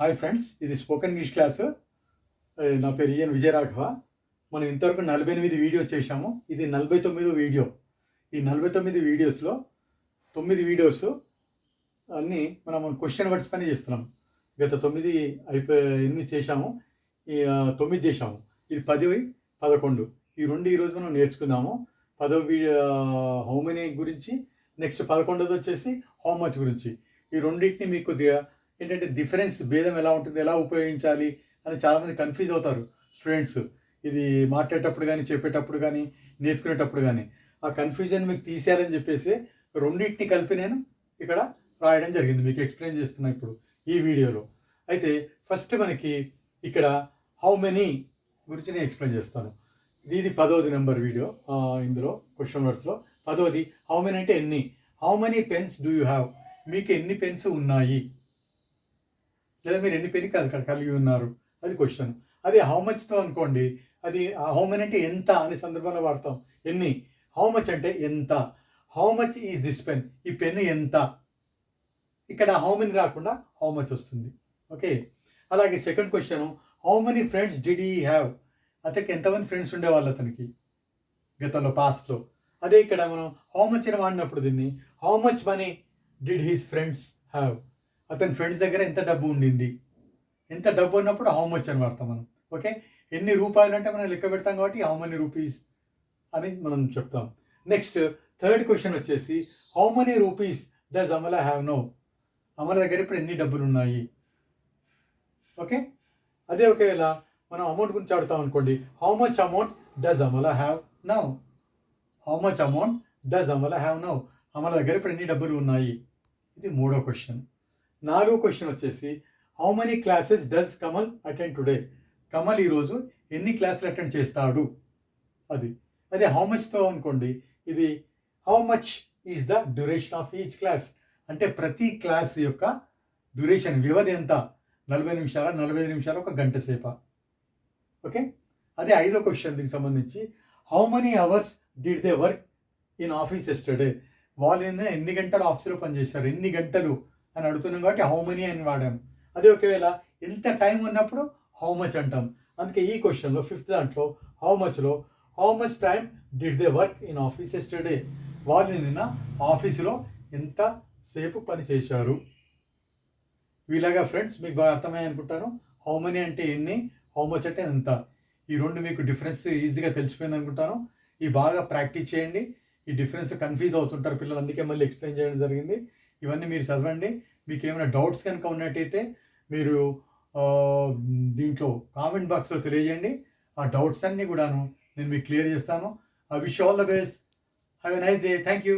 Hi friends ఇది spoken English class. నా పేరు ఈఎన్ విజయరాఘవ. మనం ఇంతవరకు నలభై ఎనిమిది వీడియో చేశాము. ఇది నలభై తొమ్మిదో వీడియో. ఈ నలభై తొమ్మిది వీడియోస్లో తొమ్మిది వీడియోస్ అన్నీ మనం క్వశ్చన్ వర్డ్స్ పని చేస్తున్నాం. గత తొమ్మిది అయిపోయి ఎనిమిది చేశాము. ఈ తొమ్మిది చేశాము. ఇది పది పదకొండు. ఈ రెండు ఈరోజు మనం నేర్చుకుందాము. పదో వీడియో హౌ మెనీ గురించి నెక్స్ట్ పదకొండోది వచ్చేసి హౌ మచ్ గురించి. ఈ రెండింటిని మీకు కొద్దిగా ఏంటంటే డిఫరెన్స్ భేదం ఎలా ఉంటుంది ఎలా ఉపయోగించాలి అని చాలామంది కన్ఫ్యూజ్ అవుతారు స్టూడెంట్స్ ఇది మాట్లాడేటప్పుడు కానీ చెప్పేటప్పుడు కానీ నేర్చుకునేటప్పుడు కానీ ఆ కన్ఫ్యూజన్ మీకు తీసేయాలని చెప్పేసి రెండింటిని కలిపి నేను ఇక్కడ రాయడం జరిగింది. మీకు ఎక్స్ప్లెయిన్ చేస్తున్నా ఇప్పుడు ఈ వీడియోలో. అయితే ఫస్ట్ మనకి ఇక్కడ హౌ మెనీ గురించి నేను ఎక్స్ప్లెయిన్ చేస్తాను. ఇది పదవది పదోది నెంబర్ వీడియో ఇందులో క్వశ్చన్ వర్డ్స్లో పదోది హౌ మెనీ అంటే ఎన్ని? How many pens do you have మీకు ఎన్ని పెన్స్ ఉన్నాయి? లేదా మీరు ఎన్ని పెన్ కలిగి ఉన్నారు? అది క్వశ్చన్ అది హౌ మచ్తో అనుకోండి. అది హౌ మెన్ అంటే ఎంత అనే సందర్భంలో వాడతాం. ఎన్ని? హౌ మచ్ అంటే ఎంత? How much is this pen ఈ పెన్ ఎంత? ఇక్కడ హౌ మెనీ రాకుండా హౌ మచ్ వస్తుంది. ఓకే? అలాగే second question how many friends did he have అతనికి ఎంతమంది ఫ్రెండ్స్ ఉండేవాళ్ళు అతనికి? గతంలో పాస్ట్లో అదే ఇక్కడ మనం హౌ మచ్ అని వాడినప్పుడు దీన్ని how much money did his friends have అతని ఫ్రెండ్స్ దగ్గర ఎంత డబ్బు ఉండింది? ఎంత డబ్బు ఉన్నప్పుడు హౌ మచ్ అని వాడతాం మనం ఓకే ఎన్ని రూపాయలు అంటే మనం లెక్క పెడతాం కాబట్టి హౌ మనీ రూపీస్ అని మనం చెప్తాం. నెక్స్ట్ థర్డ్ క్వశ్చన్ వచ్చేసి how many rupees does Amala have no Amala దగ్గర ఇప్పుడు ఎన్ని డబ్బులు ఉన్నాయి? ఓకే అదే ఒకవేళ మనం అమౌంట్ గురించి ఆడుతాం అనుకోండి how much amount does Amala have no how much amount does Amala have no Amala దగ్గర ఇప్పుడు ఎన్ని డబ్బులు ఉన్నాయి? ఇది మూడో క్వశ్చన్ నాలుగో క్వశ్చన్ వచ్చేసి how many classes does Kamal attend today Kamal ఈరోజు ఎన్ని క్లాసులు అటెండ్ చేస్తాడు? అది. అదే హౌ మచ్తో అనుకోండి ఇది how much is the duration of each class అంటే ప్రతి క్లాస్ యొక్క డ్యూరేషన్ వ్యవధి ఎంత? నలభై నిమిషాల నలభై ఐదు నిమిషాలు ఒక గంట సేప? ఓకే? అదే ఐదో క్వశ్చన్ దీనికి సంబంధించి how many hours did they work in office yesterday వాళ్ళు ఎన్ని గంటలు ఆఫీస్లో పనిచేశారు? ఎన్ని గంటలు అని అడుగుతున్నాం కాబట్టి హౌ మనీ అని వాడాం అదే ఒకవేళ ఎంత టైం ఉన్నప్పుడు హౌ మచ్ అంటాం. అందుకే ఈ క్వశ్చన్లో ఫిఫ్త్ దాంట్లో how మచ్లో how much time did they work in office yesterday వాళ్ళు నిన్న ఆఫీసులో ఎంత సేపు పని చేశారు? వీలాగా ఫ్రెండ్స్ మీకు బాగా అర్థమయ్యాయి అనుకుంటాను. హౌ మనీ అంటే ఎన్ని హౌ మచ్ అంటే ఎంత? ఈ రెండు మీకు డిఫరెన్స్ ఈజీగా తెలిసిపోయింది అనుకుంటాను. ఈ బాగా ప్రాక్టీస్ చేయండి. ఈ డిఫరెన్స్ కన్ఫ్యూజ్ అవుతుంటారు పిల్లలు అందుకే మళ్ళీ ఎక్స్ప్లెయిన్ చేయడం జరిగింది. ఇవన్నీ మీరు చదవండి. మీకు ఏమైనా డౌట్స్ కనుక ఉన్నట్టయితే మీరు దీంట్లో కామెంట్ బాక్స్లో తెలియజేయండి. ఆ డౌట్స్ అన్నీ కూడాను నేను మీకు క్లియర్ చేస్తాను. I wish all the best have a nice day thank you